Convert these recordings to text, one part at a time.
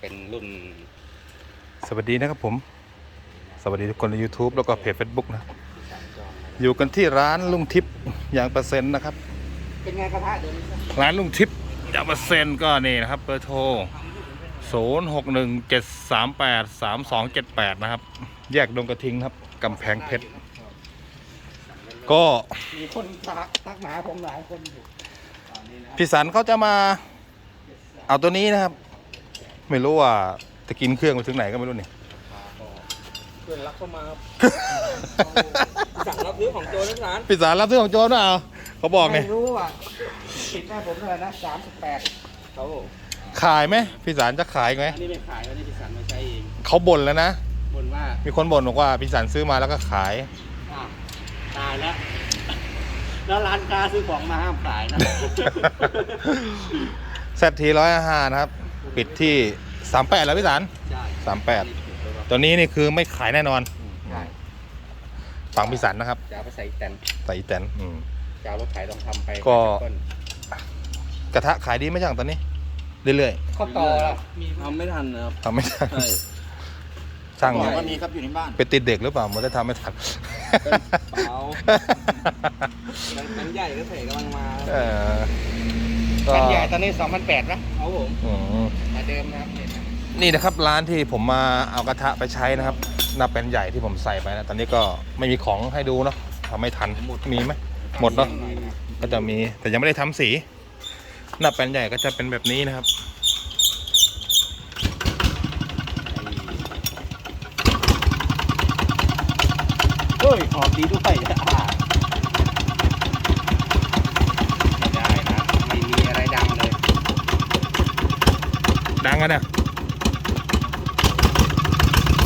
เป็นรุ่น สวัสดีนะครับผม สวัสดีทุกคนใน YouTube แล้วก็เพจ Facebook นะ อยู่กันที่ร้านลุงทิพย์ยางเปอร์เซ็นต์นะครับ เป็นไงกระทะเดี๋ยวนี้ร้านลุงทิพย์ยางเปอร์เซ็นต์ก็นี่นะครับเบอร์โทร 0 6 1 7 3 8 3 2 7 8 นะครับ แยกดงกระทิงครับกำแพงเพชร ก็มีคนทักทักมาหาผมหลายคนอยู่ พี่สันเขาจะมาเอาตัวนี้นะครับ ไม่รู้ว่าจะกินเครื่องไปถึงไหนก็ไม่รู้นี่เพื่อนรักเข้ามาครับสั่งรับซื้อของโจรนักร้านพี่สารรับซื้อของโจรเปล่าเขาบอกไงไม่รู้อะติดแม่ผมเท่าไหร่นะสามสิบแปดเขาบอกขายไหมพี่สารจะขายไหมอันนี้ไม่ขายอันนี้พิสันมาใช้เองเขาบ่นแล้วนะบนว่ามีคนบ่นบอกว่าพี่สันซื้อมาแล้วก็ขายอ้าวตายแล้วแล้วร้านค้าซื้อของมาห้ามขายนะ แซทีร้อยห้านะครับ ปิดที่ สามแปดแล้วพี่สารใช่สามแปดตัวนี้นี่คือไม่ขายแน่นอนใช่ฟังพี่สันนะครับจะเอาไปใส่แตนใส่อีแตนอืมจะเอารถไถต้องทำไปก็ให้ต้นกระทะขายดีไหมจังตอนนี้ เรื่อยข้อต่อแล้วทำไม่ทันนะครับๆทำไม่ทันใช่ช่างบอกว่ามีครับอยู่ในบ้านไปติดเด็กหรือเปล่าไม่ได้ทำไม่ทัน เปล่ามันใหญ่ก็เสกกำลังมาเออก็กันใหญ่ตอนนี้สองพันแปดนะเขาผมอืมแต่เดิมนะครับเนี่ย นะนี่นะครับร้านที่ผมมาเอากระทะไปใช้นะครับหน้าเป็นใหญ่ที่ผมใส่ไปนะตอนนี้ก็ไม่มีของให้ดูเนาะทำไม่ทันมีไหมหมดเนาะก็จะมีแต่ยังไม่ได้ทำสีหน้าเป็นใหญ่ก็จะเป็นแบบนี้นะครับเฮ้ยหอมดีด้วยอ่าไม่ได้นะไม่มีอะไรดังเลยดังกันเนี่ย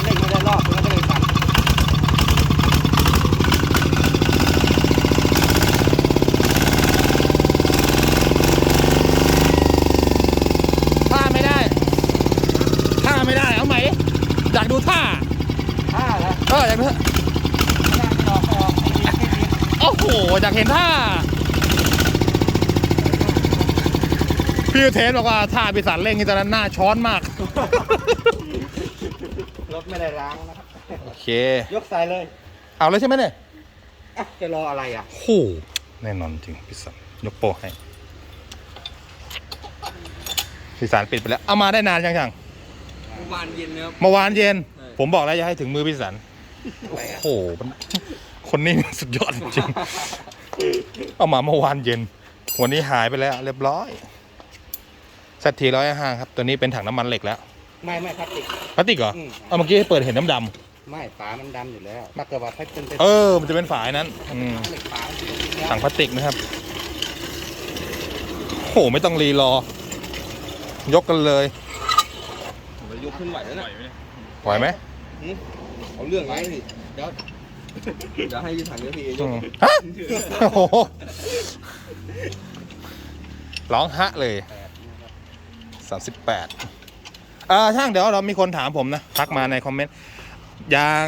เล่นไม่ได้รอบมันก็เลยสั่น ท่าไม่ได้ท่าไม่ได้เอาไหมอยากดูท่า ห้าแล้ว เอออยากดูท่า ไม่ได้ไม่ออกไม่ออกไม่มีไม่มี โอ้โห อยากเห็นท่าพี่เทนบอกว่าท่าพิสันเร่งนี่ตอนนั้นหน้าช้อนมาก รถไม่ได้ล้างนะครับ โอเค ยกใส่เลย เอาเลยใช่ไหมเนี่ยอะจะรออะไรอะโหแน่นอนจริงพิสันยกโปะให้พิสันปิดไปแล้ว เอามาได้นานยังยังเมื่อวานเย็นนะครับ เมื่อวานเย็นใช่ผมบอกแล้วอย่าให้ถึงมือพิสันโอ้โหมัน คนนี้มันสุดยอดจริงๆเอามาเมื่อวานเย็น วันนี้หายไปแล้วเรียบร้อยสักทีร้อยห้าครับ ตัวนี้เป็นถังน้ำมันเหล็กแล้ว ไม่ไม่พลาสติกพลาสติกเหรออืมเอาเมื่อกี้ให้เปิดเห็นน้ำดำไม่ฝามันดำอยู่แล้วถ้าเกิดว่าถ้าเป็นเป็นเออ มันจะเป็นฝายนั้นอืมเหล็กฝามันจะเป็นสีถังพลาสติกนะครับโหไม่ต้องรีรอ ยกกันเลยผมไปยกขึ้นไหวแล้วนะไหวไหมเอาเรื่องไว้สิเดี๋ยว เดี๋ยวให้ยืนถังเดี๋ยวพี่ยอืกมฮะโอ้โหร้องฮะเลยสามสิบแปดอ่าช่างเดี๋ยวเรามีคนถามผมนะทักมาในคอมเมนต์ยาง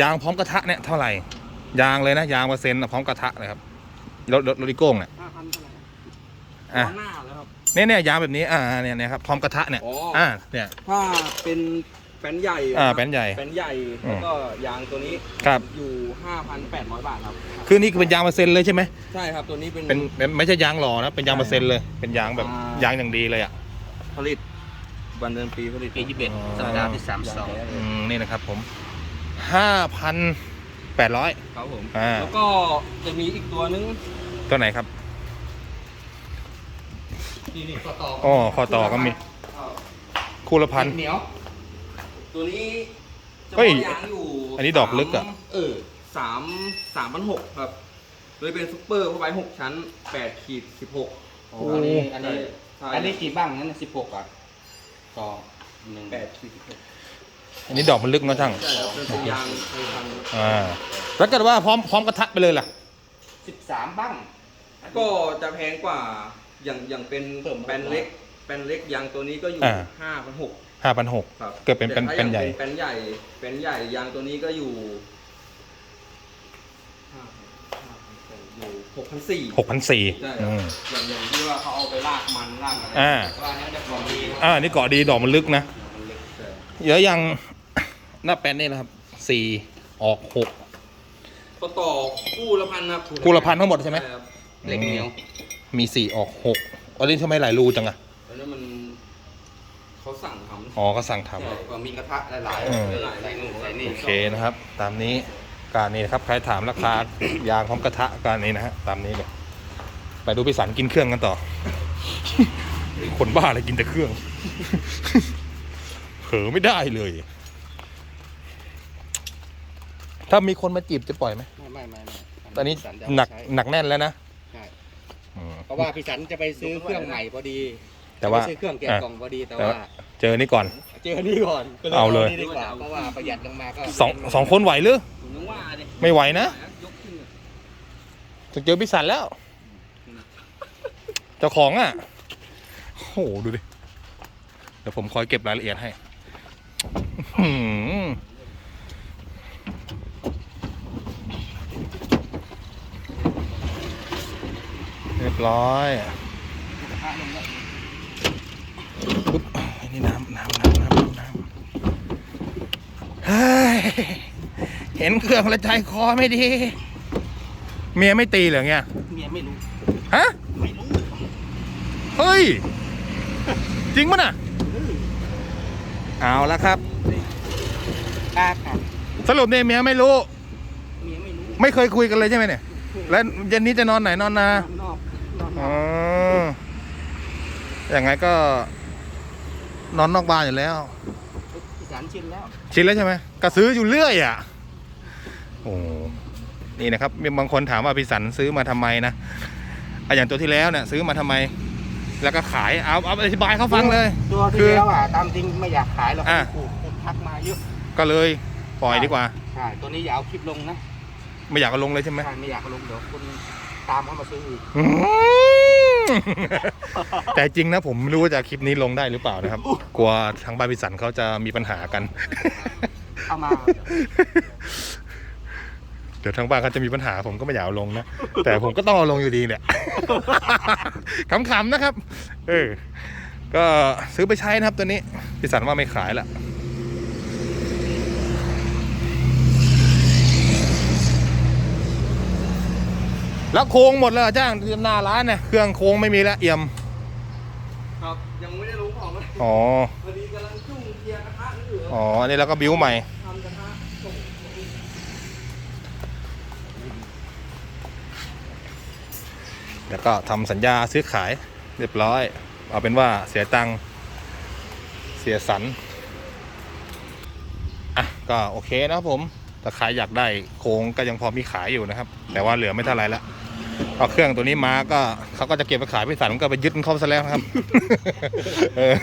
ยางพร้อมกระทะเนี่ยเท่าไหร่ยางเลยนะยางเปอร์เซ็นต์พร้อมกระทะเลยครับรถรถรถอีโก้งเนี่ยห้าพันเท่าไหร่อะหน้าแล้วครับเนี่ยเนี่ยยางแบบนี้อ่าเนี่ยเนี่ยครับพร้อมกระทะเนี่ยอ๋ออ่ อ่าเนี่ยถ้าเป็น แป้นใหญ่อ่าะครับแป้นใหญ่แป้นใหญ่แล้วก็ยางตัวนี้ครับ อยู่ 5,800 บาทครับ คือนี่คือเป็นยางเปอร์เซ็นต์เลยใช่ไหมใช่ครับตัวนี้เป็นเป็นเป็นไม่ใช่ยางหล่อนะเป็นยางเปอร์เซ็นต์เลย เป็นยางแบบอ่ายางอย่างดีเลยอะผลิตวันเดือนปีผลิตปียี่สิบเอ็ดอ๋อสัปดาห์ที่สามสองอืมนี่นะครับผมห้าพันแปดร้อย ครับผม อ่า แล้วก็จะมีอีกตัวนึงตัวไหนครับนี่นี่ต่อต่ออ๋อคอต่อก็มี คู่ละพัน เหนียว ตัวนี้จะเฮ้ยยางอยู่อันนี้ดอกลึกอะ สามเออสามสามพันหกครับเลยเป็นซุปเปอร์เข้าไปหกชั้นแปดขีดสิบหกอันนี้อันนี้ใช่ อันนี้กี่บ้างนั่นสิบหกอะสองหนึ่งแปดขีดสิบหกอันนี้ดอกมันลึกเนอะช่าง ใช่ครับเป็นยางไทยพันธุ์อ่า แล้วเกิดว่าพร้อมพร้อมกระทะไปเลยล่ะ สิบสามบ้าง ก็จะแพงกว่าอย่างอย่างเป็นเพิ่มแปนเล็กแปนเล็กยางตัวนี้ก็อยู่อ่า ห้าพันหก ห้าพันหกครับเกิดเป็นเป็นแต่ถ้าเป็นใหญ่ อย่างเป็นใหญ่ เป็นใหญ่ยางตัวนี้ก็อยู่อยู่หกพันสี่หกพันสี่ ใช่ครับอย่างอย่างที่ว่าเขาเอาไปลากมันลากอะไรอ่าว่าอันนี้จะของดีอ่านี่เกาะดีดอกมันลึกนะคเดี๋ยวยัง หน้าแป้นนี่นะครับสี่ออกหก ก็ต่อคู่ละพันครับคู่ละพันทั้งหมดใช่ไหม ครับเหล็กเหนียว มีสี่ออกหกอันนี้ทำไมหลายรูจังอะ แล้วนั้นมันเขาสั่งทำ อ๋อก็สั่งทำใช่ก็มีกระทะหลายอืม ๆหลายๆใส่นู่นใส่นี่โอเคนะครับ ตามนี้การนี้นะครับใครถามราคา ยางพร้อมกระทะการนี้นะฮะตามนี้เลยไปดูพี่สันกินเครื่องกันต่อ คนบ้าอะไรกินแต่เครื่อง เผลอไม่ได้เลย ถ้ามีคนมาจีบจะปล่อยไหมไม่ไม่ไม่ไม่ตอนนี้พี่สัจะหนักใช้หนักแน่นแล้วนะใช่อืม เพราะว่าพี่สันจะไปซื้อเครื่องใหม่พอดีแต่ว่าจะไปซื้อเครื่องแกะกล่องพอดีแต่แต่ว่าว่า เจอนี่ก่อน เจอนี่ก่อนก็เอาเลย นี่ดีกว่าเพราะว่าประหยัดลงมาก็สองสองคนไหวหรือ ผมนึกว่าดิไม่ไหวนะ ยกขึ้นอะจะเจอพี่สันแล้ว เจ้าของอะ โอ้โห ดูดิ เดี๋ยวผมคอยเก็บรายละเอียดให้อื้อหือเรียบร้อยปุ๊บอั นนี่น้ำน้ำน้ำน้ำน้ำเฮ้ยเห็นเครื่องและใจคอไม่ดี เมียไม่ตีเหรอเงี้ยเมียไม่รู้ ฮะ ไม่รู้ เฮ้ย จริงปะน่ะ เอาละครับกล้าค่ะสรุปเนี่ยเมียไม่รู้ เมียไม่รู้ ไม่เคยคุยกันเลยใช่ไหมเนี่ย แล้วเย็นนี้จะนอนไหนนอนนานอกนอกนอกอ๋ออย่างไงก็ นอนนอกบ้านอยู่แล้วพี่สันชินแล้วชินแล้วใช่ไหมก็ซื้ออยู่เรื่อยอะโอ้นี่นะครับมีบางคนถามว่าพี่สันซื้อมาทำไมนะอะอย่างตัวที่แล้วเนี่ยซื้อมาทำไม แล้วก็ขายเอาเอาอธิบายเขาฟังเลย ตัวคืที่อแล้วอะตามจริงไม่อยากขายหรอกอะถูกคนทักมาเยอะก็เลยปล่อยดีกว่าใช่ตัวนี้อย่าเอาคลิปลงนะไม่อยากเอาลงเลยใช่ไหมใช่ไม่อยากเอาลงเดี๋ยวคนตามเข้ามาซื้ออีกอืม แต่จริงนะผมไม่รู้ว่าจะคลิปนี้ลงได้หรือเปล่านะครับ กลัวทางบ้านพิสันเขาจะมีปัญหากัน เอามา เดี๋ยวทางบ้านเขาจะมีปัญหาผมก็ไม่อยากเอาลงนะ แต่ผมก็ต้องเอาลงอยู่ดีเนี่ย ขำๆนะครับ เออ ก็ซื้อไปใช้นะครับตัวนี้พิสันว่าไม่ขายละ แล้วโค้งหมดแล้วเหรอจ้างหน้าร้านเนี่ยเครื่องโค้งไม่มีแล้วเอี่ยม ครับ ยังไม่ได้รู้ของเลยอ๋อพอดีกำลังจุ่มเคลียร์กระทะนี่อยู่อ๋ออันนี้เราก็บิ้วใหม่ทำกระทะส่งแล้วก็ทำสัญญาซื้อขายเรียบร้อย เอาเป็นว่าเสียตังค์เสียสันอะก็โอเคนะครับผม ถ้าใครอยากได้โครงก็ยังพอมีขายอยู่นะครับ แต่ว่าเหลือไม่เท่าไหรแล้ว เอาเครื่องตัวนี้มาก็เขาก็จะเก็บไปขายไปสันก็ไปยึดเขาซะแล้วนะครับเออ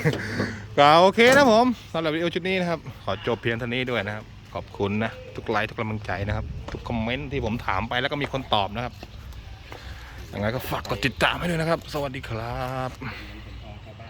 ก็โอเคนะผมสำหรับวิดีโอชุดนี้นะครับ ขอจบเพียงเท่านี้ด้วยนะครับ ขอบคุณนะ ทุกไลค์ทุกกำลังใจนะครับ ทุกคอมเมนต์ที่ผมถามไปแล้วก็มีคนตอบนะครับยังไงก็ฝากกดติดตามให้ด้วยนะครับ สวัสดีครับ